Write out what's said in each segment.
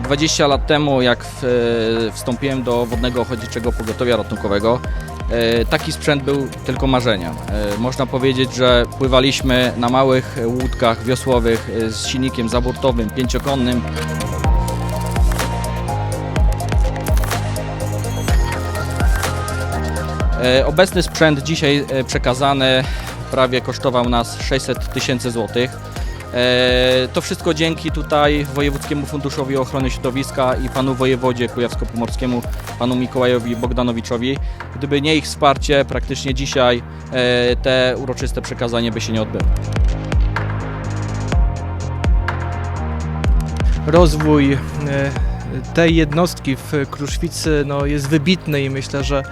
20 lat temu, jak e, wstąpiłem do Wodnego Ochotniczego Pogotowia Ratunkowego, e, taki sprzęt był tylko marzeniem. E, Można powiedzieć, że pływaliśmy na małych łódkach wiosłowych e, z silnikiem zaburtowym, pięciokonnym. E, Obecny sprzęt dzisiaj e, przekazany prawie kosztował nas 600 tysięcy złotych. E, To wszystko dzięki tutaj Wojewódzkiemu Funduszowi Ochrony Środowiska i panu wojewodzie kujawsko-pomorskiemu, panu Mikołajowi Bogdanowiczowi. Gdyby nie ich wsparcie, praktycznie dzisiaj e, te uroczyste przekazanie by się nie odbyło. rozwój e, tej jednostki w Kruszwicy no, jest wybitny i myślę, że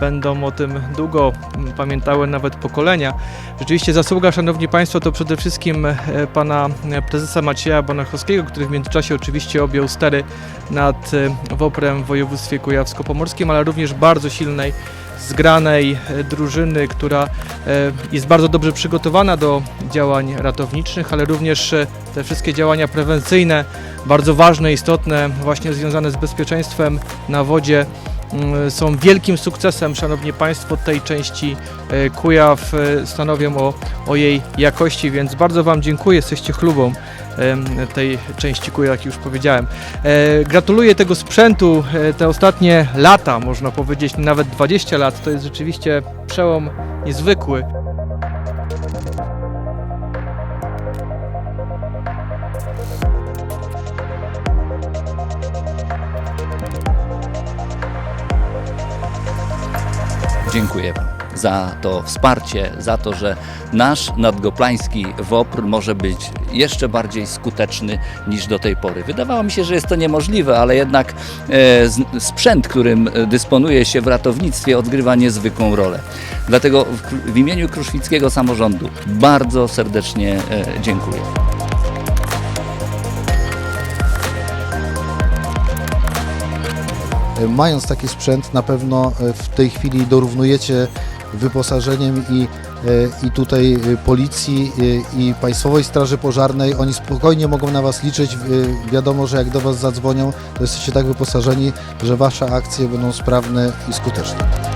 będą o tym długo pamiętały nawet pokolenia. Rzeczywiście zasługa, Szanowni Państwo, to przede wszystkim e, pana e, prezesa Macieja Bonachowskiego, który w międzyczasie oczywiście objął stery nad e, WOPR-em w województwie kujawsko-pomorskim, ale również bardzo silnej zgranej drużyny, która e, jest bardzo dobrze przygotowana do działań ratowniczych, ale również e, te wszystkie działania prewencyjne, bardzo ważne, istotne, właśnie związane z bezpieczeństwem na wodzie, są wielkim sukcesem, Szanowni Państwo, tej części e, Kujaw e, stanowią o, o jej jakości, więc bardzo Wam dziękuję, jesteście chlubą tej części Kujaw, jak już powiedziałem. E, Gratuluję tego sprzętu, te ostatnie lata, można powiedzieć nawet 20 lat, to jest rzeczywiście przełom niezwykły. Dziękuję Wam za to wsparcie, za to, że nasz nadgoplański WOPR może być jeszcze bardziej skuteczny niż do tej pory. Wydawało mi się, że jest to niemożliwe, ale jednak e, sprzęt, którym e, dysponuje się w ratownictwie, odgrywa niezwykłą rolę. Dlatego w, w imieniu Kruszwickiego Samorządu bardzo serdecznie e, dziękuję. Mając taki sprzęt, na pewno e, w tej chwili dorównujecie wyposażeniem i, e, i tutaj e, policji e, i Państwowej Straży Pożarnej. Oni spokojnie mogą na Was liczyć. E, Wiadomo, że jak do Was zadzwonią, to jesteście tak wyposażeni, że Wasze akcje będą sprawne i skuteczne.